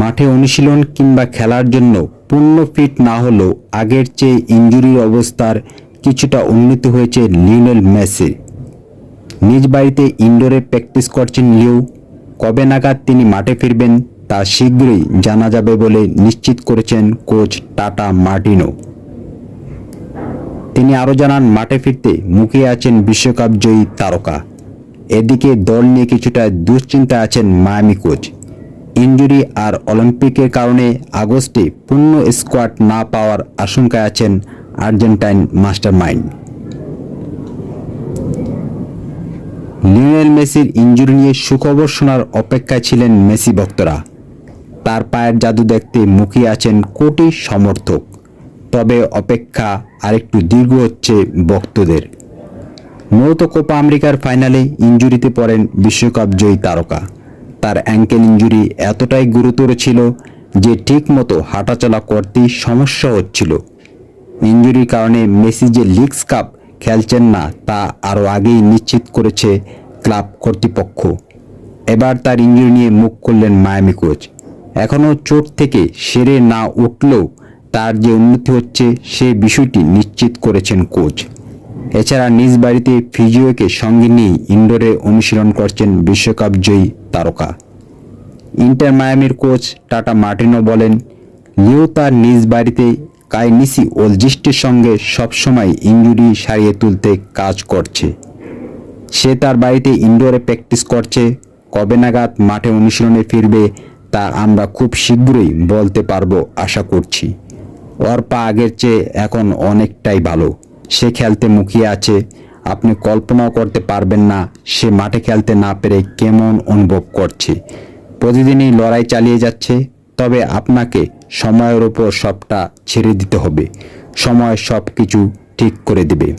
মাঠে অনুশীলন কিংবা খেলার জন্য পূর্ণ ফিট না হলেও আগের চেয়ে ইঞ্জুরির অবস্থার কিছুটা উন্নতি হয়েছে লিওনেল মেসি। নিজ বাড়িতে ইনডোরে প্র্যাকটিস করছেন লিও। কবে নাগাদ তিনি মাঠে ফিরবেন তা শীঘ্রই জানা যাবে বলে নিশ্চিত করেছেন কোচ টাটা মার্টিনো। তিনি আরও জানান, মাঠে ফিরতে মুখিয়ে আছেন বিশ্বকাপ জয়ী তারকা। এদিকে দল নিয়ে কিছুটা দুশ্চিন্তা আছেন মায়ামি কোচ। ইনজুরি আর অলিম্পিকের কারণে আগস্টে পূর্ণ স্কোয়াড না পাওয়ার আশঙ্কায় আছেন আর্জেন্টাইন মাস্টারমাইন্ড। লিওনেল মেসির ইনজুরি নিয়ে সুখবর শোনার অপেক্ষায় ছিলেন মেসি ভক্তরা। তার পায়ের জাদু দেখতে মুখিয়ে আছেন কোটি সমর্থক। তবে অপেক্ষা আরেকটু দীর্ঘ হচ্ছে ভক্তদের। মূলত কোপা আমেরিকার ফাইনালে ইনজুরিতে পড়েন বিশ্বকাপ জয়ী তারকা। তার অ্যাঙ্কেল ইনজুরি এতটাই গুরুতর ছিল যে ঠিকমতো হাঁটাচলা করতেই সমস্যা হচ্ছিল। ইনজুরির কারণে মেসি যে লিগস কাপ খেলছেন না, তা আরও আগেই নিশ্চিত করেছে ক্লাব কর্তৃপক্ষ। এবার তার ইনজুরি নিয়ে মুখ করলেন মায়ামি কোচ। এখনও চোট থেকে সেরে না উঠলেও তার যে উন্নতি হচ্ছে, সে বিষয়টি নিশ্চিত করেছেন কোচ। এছাড়া নিজ বাড়িতে ফিজিওকে সঙ্গে নিয়ে ইনডোরে অনুশীলন করছেন বিশ্বকাপ জয়ী তারকা। ইন্টার মায়ামির কোচ টাটা মার্টিনো বলেন, লিও তার নিজ বাড়িতে কাইনিসি ওলজিস্টের সঙ্গে সবসময় ইঞ্জুরি সারিয়ে তুলতে কাজ করছে। সে তার বাড়িতে ইনডোরে প্র্যাকটিস করছে, কবে নাগাদ মাঠে অনুশীলনে ফিরবে তা আমরা খুব শীঘ্রই বলতে পারব আশা করছি। ওর পা আগের চেয়ে এখন অনেকটাই ভালো। সে খেলতে মুখিয়ে আছে আপনি কল্পনাও করতে পারবেন না সে মাঠে খেলতে না পেরে কেমন অনুভব করছে। প্রতিদিনই লড়াই চালিয়ে যাচ্ছে, তবে আপনাকে সময়ের ওপর সবটা ছেড়ে দিতে হবে। সময় সব কিছু ঠিক করে দেবে।